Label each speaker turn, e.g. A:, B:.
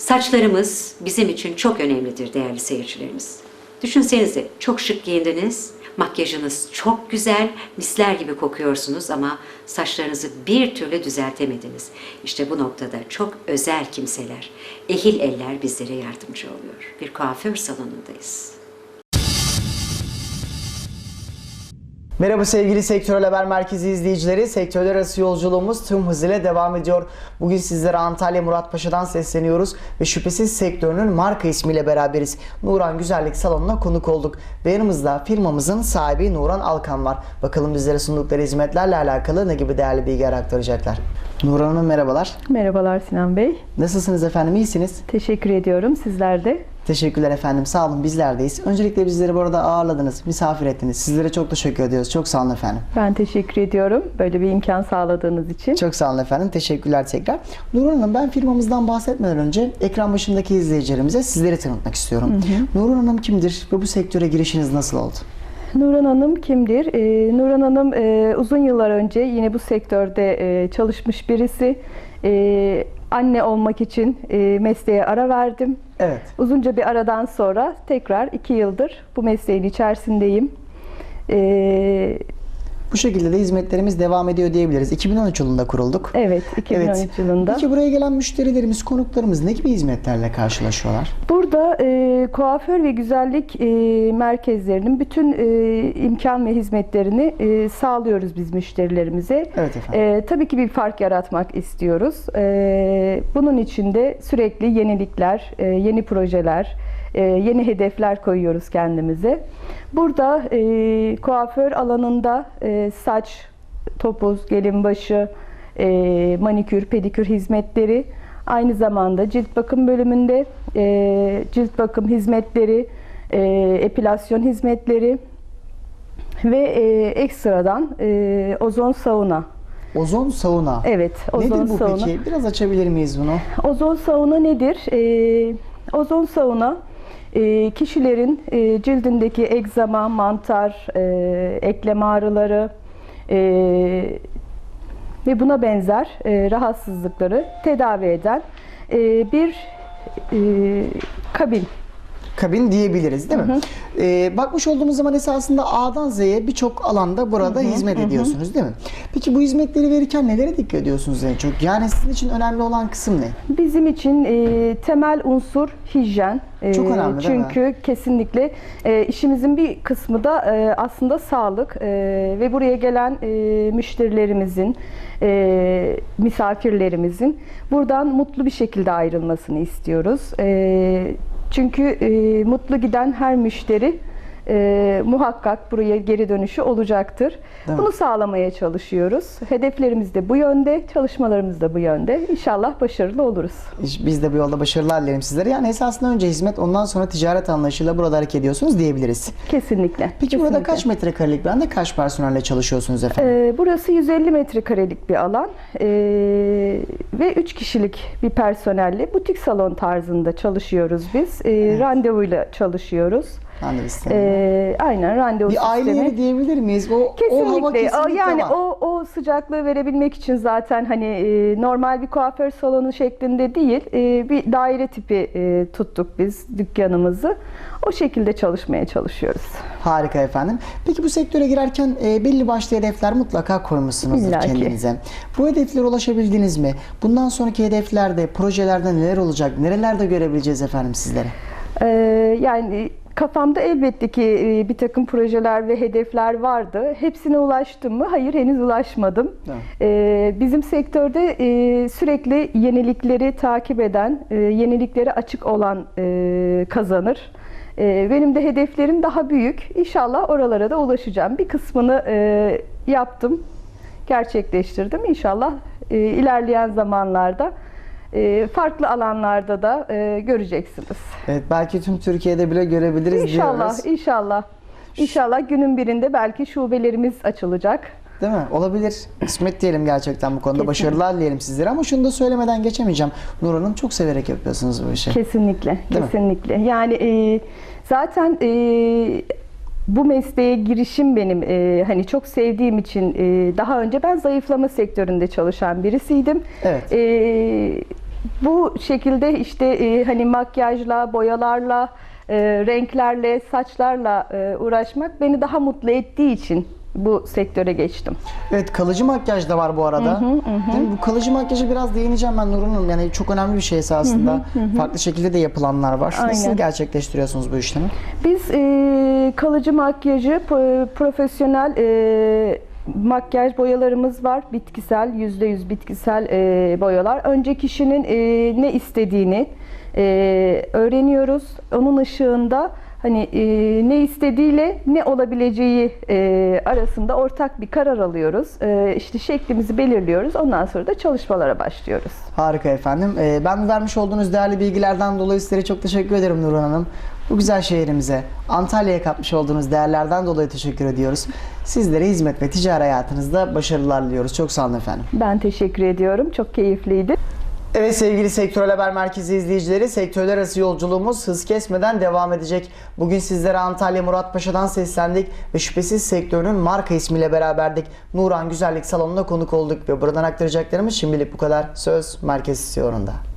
A: Saçlarımız bizim için çok önemlidir değerli seyircilerimiz. Düşünsenize çok şık giyindiniz, makyajınız çok güzel, misler gibi kokuyorsunuz ama saçlarınızı bir türlü düzeltemediniz. İşte bu noktada çok özel kimseler, ehil eller bizlere yardımcı oluyor. Bir kuaför salonundayız.
B: Merhaba sevgili Sektörel Haber Merkezi izleyicileri. Sektörler arası yolculuğumuz tüm hızıyla devam ediyor. Bugün sizlere Antalya Muratpaşa'dan sesleniyoruz ve şüphesiz sektörünün marka ismiyle beraberiz. Nuran Güzellik Salonu'na konuk olduk. Ve yanımızda firmamızın sahibi Nuran Alkan var. Bakalım bizlere sundukları hizmetlerle alakalı ne gibi değerli bilgiler aktaracaklar. Nuran Hanım merhabalar.
C: Merhabalar Sinan Bey.
B: Nasılsınız efendim? İyisiniz?
C: Teşekkür ediyorum. Sizler de.
B: Teşekkürler efendim. Sağ olun bizlerdeyiz. Öncelikle bizleri burada ağırladınız, misafir ettiniz. Sizlere çok teşekkür ediyoruz. Çok sağ olun efendim.
C: Ben teşekkür ediyorum. Böyle bir imkan sağladığınız için.
B: Çok sağ olun efendim. Teşekkürler tekrar. Nurhan Hanım ben firmamızdan bahsetmeden önce ekran başındaki izleyicilerimize sizleri tanıtmak istiyorum. Nurhan Hanım kimdir ve bu sektöre girişiniz nasıl oldu?
C: Nurhan Hanım kimdir? Ee, Nurhan Hanım e, uzun yıllar önce yine bu sektörde e, çalışmış birisi. E, anne olmak için e, mesleğe ara verdim.
B: Evet.
C: Uzunca bir aradan sonra tekrar iki yıldır bu mesleğin içerisindeyim. E,
B: Bu şekilde de hizmetlerimiz devam ediyor diyebiliriz. 2013 yılında kurulduk.
C: evet, 2013 yılında.
B: Peki buraya gelen müşterilerimiz, konuklarımız ne gibi hizmetlerle karşılaşıyorlar?
C: Burada e, kuaför ve güzellik e, merkezlerinin bütün e, imkan ve hizmetlerini e, sağlıyoruz biz müşterilerimize.
B: Evet efendim.
C: E, tabii ki bir fark yaratmak istiyoruz. E, bunun için de sürekli yenilikler, e, yeni projeler, e, yeni hedefler koyuyoruz kendimize. Burada e, kuaför alanında e, saç, topuz, gelin başı, e, manikür, pedikür hizmetleri, aynı zamanda cilt bakım bölümünde e, cilt bakım hizmetleri, e, epilasyon hizmetleri ve e, ekstradan e, ozon sauna.
B: Ozon sauna.
C: Evet, ozon
B: Nedir bu
C: sauna.
B: peki? Biraz açabilir miyiz bunu?
C: Ozon sauna nedir? Ee, ozon sauna e, kişilerin e, cildindeki egzama, mantar, e, eklem ağrıları e, ve buna benzer rahatsızlıkları tedavi eden bir e, kabin.
B: Kabin diyebiliriz değil mi? Ee, bakmış olduğumuz zaman esasında A'dan Z'ye birçok alanda burada hizmet ediyorsunuz değil mi? Peki bu hizmetleri verirken nelere dikkat ediyorsunuz en çok? Yani sizin için önemli olan kısım ne?
C: Bizim için e, temel unsur hijyen. E,
B: Çok önemli, değil mi?
C: Çünkü kesinlikle e, işimizin bir kısmı da e, aslında sağlık e, ve buraya gelen e, müşterilerimizin, e, misafirlerimizin buradan mutlu bir şekilde ayrılmasını istiyoruz. E, çünkü e, mutlu giden her müşteri e, muhakkak buraya geri dönüşü olacaktır.
B: Değil mi?
C: Bunu sağlamaya çalışıyoruz. Hedeflerimiz de bu yönde, çalışmalarımız da bu yönde. İnşallah başarılı oluruz.
B: Biz de bu yolda başarılar dilerim sizlere. Yani esasında önce hizmet ondan sonra ticaret anlayışıyla burada hareket ediyorsunuz diyebiliriz.
C: Kesinlikle.
B: Peki burada
C: kesinlikle.
B: kaç metrekarelik bir anda kaç personelle çalışıyorsunuz efendim?
C: Ee, burası 150 metrekarelik bir alan Ee, ve 3 kişilik bir personelle butik salon tarzında çalışıyoruz biz. Ee, Randevuyla çalışıyoruz.
B: Sistemi.
C: Ee, aynen randevu
B: bir aile
C: sistemi.
B: yeri diyebilir miyiz? O, o hava
C: Kesinlikle.
B: kesinlikle
C: O, yani
B: var.
C: o o sıcaklığı verebilmek için zaten hani e, normal bir kuaför salonu şeklinde değil, e, bir daire tipi e, tuttuk biz dükkanımızı. O şekilde çalışmaya çalışıyoruz.
B: Harika efendim. Peki bu sektöre girerken e, belli başlı hedefler mutlaka koymuşsunuzdur
C: İlla ki.
B: kendinize. Bu hedeflere ulaşabildiniz mi? Bundan sonraki hedeflerde, projelerde neler olacak? Nerelerde görebileceğiz efendim sizlere?
C: Ee, yani kafamda elbette ki e, bir takım projeler ve hedefler vardı. Hepsine ulaştım mı? Hayır henüz ulaşmadım.
B: Tamam.
C: Ee, bizim sektörde e, sürekli yenilikleri takip eden, e, yeniliklere açık olan e, kazanır. E, Benim de hedeflerim daha büyük. İnşallah oralara da ulaşacağım. Bir kısmını e, yaptım, gerçekleştirdim. İnşallah e, ilerleyen zamanlarda e, farklı alanlarda da e, göreceksiniz.
B: Evet belki tüm Türkiye'de bile görebiliriz
C: İnşallah,
B: diyoruz.
C: inşallah. İnşallah günün birinde belki şubelerimiz açılacak.
B: Değil mi? Olabilir. İsmet diyelim gerçekten bu konuda.
C: Kesinlikle.
B: Başarılar dileyelim sizlere ama şunu da söylemeden geçemeyeceğim. Nur Hanım çok severek yapıyorsunuz bu işi.
C: Kesinlikle,
B: Değil mi?
C: kesinlikle. Yani e, zaten e, bu mesleğe girişim benim e, hani çok sevdiğim için e, daha önce ben zayıflama sektöründe çalışan birisiydim.
B: Evet.
C: E, bu şekilde işte e, hani makyajla, boyalarla, e, renklerle, saçlarla e, uğraşmak beni daha mutlu ettiği için bu sektöre geçtim.
B: Evet kalıcı makyaj da var bu arada. Değil mi? Bu kalıcı makyajı biraz değineceğim ben Nurhan Hanım. Yani çok önemli bir şey esasında. Farklı şekilde de yapılanlar var. Nasıl
C: Aynen.
B: gerçekleştiriyorsunuz bu işlemi?
C: Biz e, kalıcı makyajı, pro- profesyonel e, makyaj boyalarımız var. Bitkisel, %100 bitkisel e, boyalar. Önce kişinin e, ne istediğini e, öğreniyoruz. Onun ışığında hani e, ne istediğiyle ne olabileceği e, arasında ortak bir karar alıyoruz. E, işte şeklimizi belirliyoruz. Ondan sonra da çalışmalara başlıyoruz.
B: Harika efendim. Ee, ben vermiş olduğunuz değerli bilgilerden dolayı sizlere çok teşekkür ederim Nurhan Hanım. Bu güzel şehrimize, Antalya'ya katmış olduğunuz değerlerden dolayı teşekkür ediyoruz. Sizlere hizmet ve ticari hayatınızda başarılar diliyoruz. Çok sağ olun efendim.
C: Ben teşekkür ediyorum. Çok keyifliydi.
B: Evet sevgili Sektörel Haber Merkezi izleyicileri, sektörler arası yolculuğumuz hız kesmeden devam edecek. Bugün sizlere Antalya Muratpaşa'dan seslendik ve şüphesiz sektörün marka ismiyle beraberdik. Nuran Güzellik Salonu'na konuk olduk ve buradan aktaracaklarımız şimdilik bu kadar. Söz Merkez Stüdyo'nda.